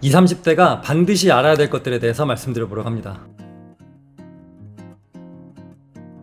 20, 30대가 반드시 알아야 될 것들에 대해서 말씀드려 보려고 합니다.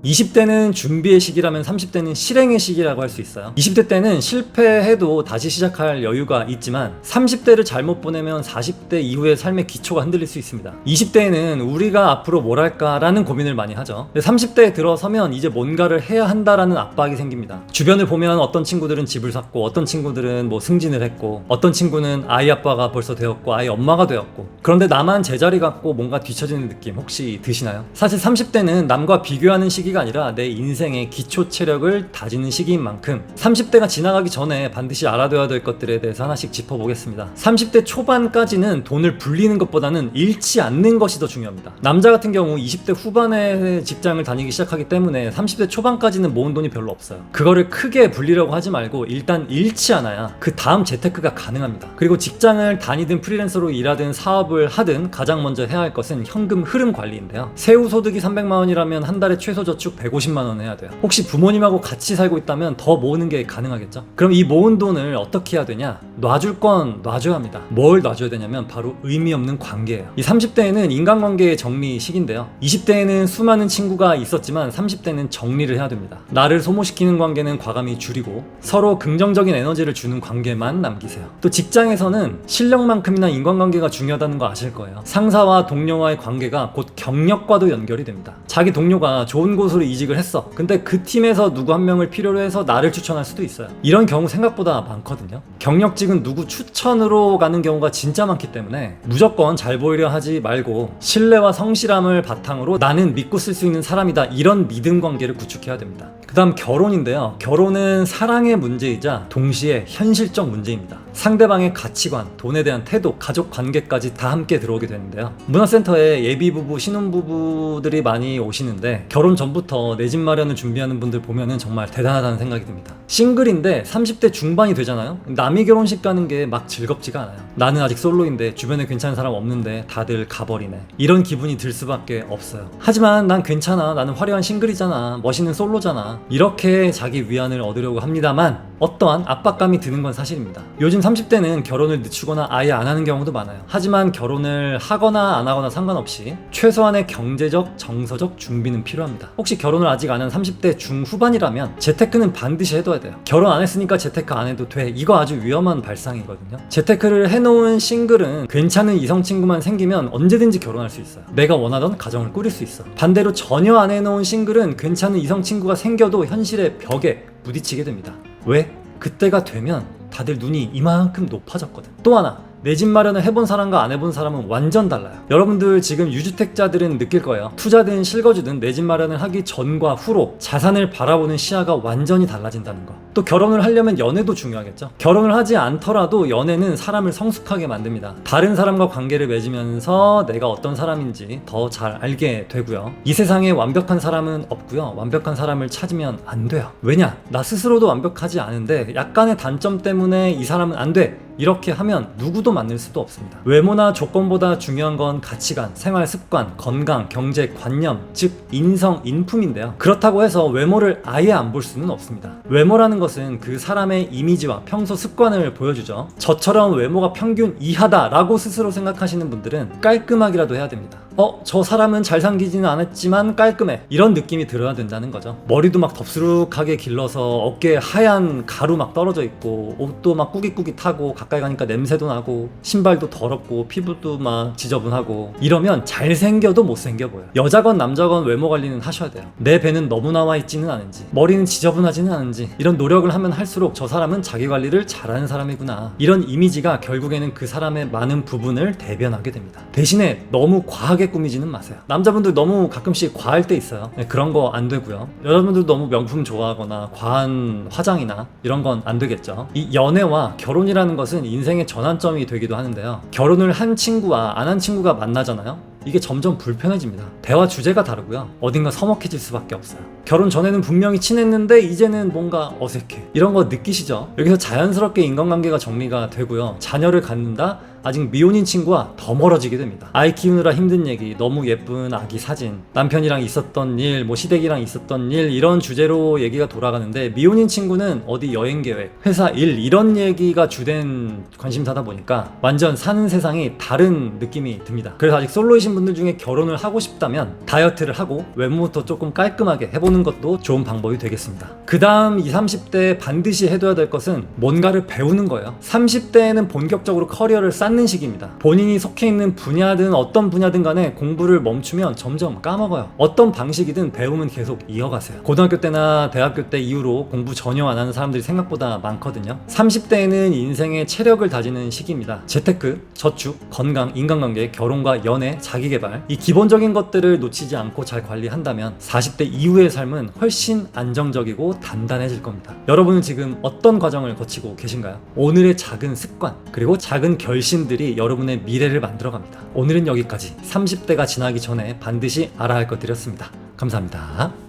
20대는 준비의 시기라면 30대는 실행의 시기라고 할 수 있어요. 20대 때는 실패해도 다시 시작할 여유가 있지만 30대를 잘못 보내면 40대 이후의 삶의 기초가 흔들릴 수 있습니다. 20대에는 우리가 앞으로 뭘 할까라는 고민을 많이 하죠. 근데 30대에 들어서면 이제 뭔가를 해야 한다라는 압박이 생깁니다. 주변을 보면 어떤 친구들은 집을 샀고 어떤 친구들은 뭐 승진을 했고 어떤 친구는 아이 아빠가 벌써 되었고 아이 엄마가 되었고 그런데 나만 제자리 같고 뭔가 뒤처지는 느낌 혹시 드시나요? 사실 30대는 남과 비교하는 시기가 아니라 내 인생의 기초 체력을 다지는 시기인 만큼 30대가 지나가기 전에 반드시 알아둬야 될 것들에 대해서 하나씩 짚어보겠습니다. 30대 초반까지는 돈을 불리는 것보다는 잃지 않는 것이 더 중요합니다. 남자 같은 경우 20대 후반에 직장을 다니기 시작하기 때문에 30대 초반까지는 모은 돈이 별로 없어요. 그거를 크게 불리려고 하지 말고 일단 잃지 않아야 그 다음 재테크가 가능합니다. 그리고 직장을 다니든 프리랜서로 일하든 사업을 하든 가장 먼저 해야 할 것은 현금 흐름 관리인데요. 세후 소득이 300만 원이라면 한 달에 최소 저축 150만 원 해야 돼요. 혹시 부모님하고 같이 살고 있다면 더 모으는 게 가능하겠죠? 그럼 이 모은 돈을 어떻게 해야 되냐? 놔줄 건 놔줘야 합니다. 뭘 놔줘야 되냐면 바로 의미 없는 관계예요. 이 30대에는 인간관계의 정리 시기인데요. 20대에는 수많은 친구가 있었지만 30대는 정리를 해야 됩니다. 나를 소모시키는 관계는 과감히 줄이고 서로 긍정적인 에너지를 주는 관계만 남기세요. 또 직장에서는 실력만큼이나 인간관계가 중요하다는 거 아실 거예요. 상사와 동료와의 관계가 곧 경력과도 연결이 됩니다. 자기 동료가 좋은 곳으로 이직을 했어. 근데 그 팀에서 누구 한 명을 필요로 해서 나를 추천할 수도 있어요. 이런 경우 생각보다 많거든요. 경력직은 누구 추천으로 가는 경우가 진짜 많기 때문에 무조건 잘 보이려 하지 말고 신뢰와 성실함을 바탕으로 나는 믿고 쓸 수 있는 사람이다. 이런 믿음 관계를 구축해야 됩니다. 그 다음 결혼인데요. 결혼은 사랑의 문제이자 동시에 현실적 문제입니다. 상대방의 가치관, 돈에 대한 태도, 가족 관계까지 다 함께 들어오게 되는데요. 문화센터에 예비부부, 신혼부부들이 많이 오시는데 결혼 전부터 내 집 마련을 준비하는 분들 보면은 정말 대단하다는 생각이 듭니다. 싱글인데 30대 중반이 되잖아요. 남이 결혼식 가는 게 막 즐겁지가 않아요. 나는 아직 솔로인데 주변에 괜찮은 사람 없는데 다들 가버리네. 이런 기분이 들 수밖에 없어요. 하지만 난 괜찮아. 나는 화려한 싱글이잖아. 멋있는 솔로잖아. 이렇게 자기 위안을 얻으려고 합니다만 어떠한 압박감이 드는 건 사실입니다. 요즘 30대는 결혼을 늦추거나 아예 안 하는 경우도 많아요. 하지만 결혼을 하거나 안 하거나 상관없이 최소한의 경제적, 정서적 준비는 필요합니다. 혹시 결혼을 아직 안 한 30대 중후반이라면 재테크는 반드시 해둬야 돼요. 결혼 안 했으니까 재테크 안 해도 돼. 이거 아주 위험한 발상이거든요. 재테크를 해놓은 싱글은 괜찮은 이성 친구만 생기면 언제든지 결혼할 수 있어요. 내가 원하던 가정을 꾸릴 수 있어. 반대로 전혀 안 해놓은 싱글은 괜찮은 이성 친구가 생겨도 현실의 벽에 부딪히게 됩니다. 왜? 그때가 되면 다들 눈이 이만큼 높아졌거든. 또 하나. 내 집 마련을 해본 사람과 안 해본 사람은 완전 달라요. 여러분들 지금 유주택자들은 느낄 거예요. 투자든 실거주든 내 집 마련을 하기 전과 후로 자산을 바라보는 시야가 완전히 달라진다는 거. 또 결혼을 하려면 연애도 중요하겠죠. 결혼을 하지 않더라도 연애는 사람을 성숙하게 만듭니다. 다른 사람과 관계를 맺으면서 내가 어떤 사람인지 더 잘 알게 되고요. 이 세상에 완벽한 사람은 없고요. 완벽한 사람을 찾으면 안 돼요. 왜냐? 나 스스로도 완벽하지 않은데 약간의 단점 때문에 이 사람은 안 돼. 이렇게 하면 누구도 만날 수도 없습니다. 외모나 조건보다 중요한 건 가치관, 생활 습관, 건강, 경제, 관념, 즉 인성, 인품인데요. 그렇다고 해서 외모를 아예 안 볼 수는 없습니다. 외모라는 것은 그 사람의 이미지와 평소 습관을 보여주죠. 저처럼 외모가 평균 이하다라고 스스로 생각하시는 분들은 깔끔하기라도 해야 됩니다. 어, 저 사람은 잘생기지는 않았지만 깔끔해. 이런 느낌이 들어야 된다는 거죠. 머리도 막 덥수룩하게 길러서 어깨에 하얀 가루 막 떨어져 있고, 옷도 막 꾸깃꾸깃하고, 가까이 가니까 냄새도 나고, 신발도 더럽고, 피부도 막 지저분하고, 이러면 잘생겨도 못생겨 보여요. 여자건 남자건 외모 관리는 하셔야 돼요. 내 배는 너무 나와 있지는 않은지, 머리는 지저분하지는 않은지, 이런 노력을 하면 할수록 저 사람은 자기 관리를 잘하는 사람이구나. 이런 이미지가 결국에는 그 사람의 많은 부분을 대변하게 됩니다. 대신에 너무 과하게 꾸미지는 마세요. 남자분들 너무 가끔씩 과할 때 있어요. 네, 그런 거 안 되고요. 여러분들 너무 명품 좋아하거나 과한 화장이나 이런 건 안 되겠죠. 이 연애와 결혼이라는 것은 인생의 전환점이 되기도 하는데요. 결혼을 한 친구와 안 한 친구가 만나잖아요. 이게 점점 불편해집니다. 대화 주제가 다르고요. 어딘가 서먹해질 수밖에 없어요. 결혼 전에는 분명히 친했는데 이제는 뭔가 어색해. 이런 거 느끼시죠? 여기서 자연스럽게 인간관계가 정리가 되고요. 자녀를 갖는다? 아직 미혼인 친구와 더 멀어지게 됩니다. 아이 키우느라 힘든 얘기, 너무 예쁜 아기 사진, 남편이랑 있었던 일, 뭐 시댁이랑 있었던 일 이런 주제로 얘기가 돌아가는데 미혼인 친구는 어디 여행 계획, 회사 일 이런 얘기가 주된 관심사다 보니까 완전 사는 세상이 다른 느낌이 듭니다. 그래서 아직 솔로이신 분들 중에 결혼을 하고 싶다면 다이어트를 하고 외모부터 조금 깔끔하게 해보는 것도 좋은 방법이 되겠습니다. 그 다음 20, 30대 반드시 해둬야 될 것은 뭔가를 배우는 거예요. 30대에는 본격적으로 커리어를 쌓는 시기입니다. 본인이 속해 있는 분야든 어떤 분야든 간에 공부를 멈추면 점점 까먹어요. 어떤 방식이든 배움은 계속 이어가세요. 고등학교 때나 대학교 때 이후로 공부 전혀 안 하는 사람들이 생각보다 많거든요. 30대에는 인생의 체력을 다지는 시기입니다. 재테크, 저축, 건강, 인간관계, 결혼과 연애, 자기 개발 이 기본적인 것들을 놓치지 않고 잘 관리한다면 40대 이후의 삶은 훨씬 안정적이고 단단해질 겁니다. 여러분은 지금 어떤 과정을 거치고 계신가요? 오늘의 작은 습관 그리고 작은 결심들이 여러분의 미래를 만들어 갑니다. 오늘은 여기까지 30대가 지나기 전에 반드시 알아야 할것 드렸습니다. 감사합니다.